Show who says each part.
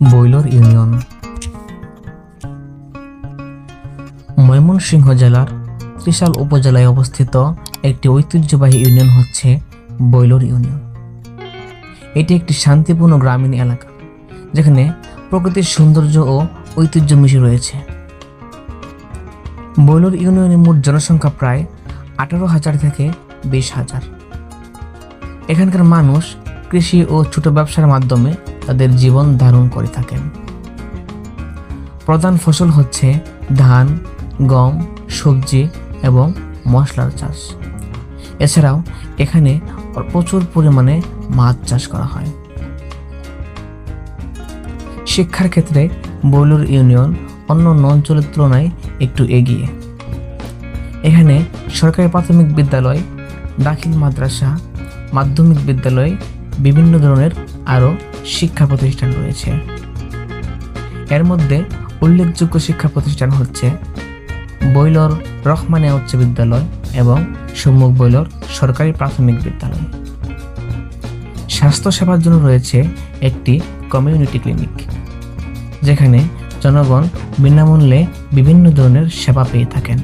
Speaker 1: বৈলর union. Mymensingh জেলার ত্রিশাল উপজেলায় অবস্থিত একটি ঐতিহ্যবাহী ইউনিয়ন হচ্ছে বৈলর ইউনিয়ন। এটি একটি শান্তিপূর্ণ গ্রামীণ এলাকা, যেখানে প্রকৃতির সৌন্দর্য ও ঐতিহ্য মিশে রয়েছে। বৈলর ইউনিয়নের মোট জনসংখ্যা প্রায় আঠারো হাজার থেকে বিশ হাজার। এখানকার মানুষ কৃষি ও ছোট ব্যবসার মাধ্যমে তাদের জীবন ধারণ করে থাকেন। প্রধান ফসল হচ্ছে ধান, গম, সবজি এবং মশলার চাষ। এছাড়াও এখানে প্রচুর পরিমাণে মাছ চাষ করা হয়। শিক্ষার ক্ষেত্রে বৈলুর ইউনিয়ন অন্য অঞ্চলের তুলনায় একটু এগিয়ে। এখানে সরকারি প্রাথমিক বিদ্যালয়, দাখিল মাদ্রাসা, মাধ্যমিক বিদ্যালয়, বিভিন্ন ধরনের আরও শিক্ষা প্রতিষ্ঠান রয়েছে। এর মধ্যে উল্লেখযোগ্য শিক্ষা প্রতিষ্ঠান হচ্ছে বৈলর রহমানিয়া উচ্চ বিদ্যালয় এবং সম্মুখ বৈলর সরকারি প্রাথমিক বিদ্যালয়। স্বাস্থ্য সেবার জন্য রয়েছে একটি কমিউনিটি ক্লিনিক, যেখানে জনগণ বিনামূল্যে বিভিন্ন ধরনের সেবা পেয়ে থাকেন।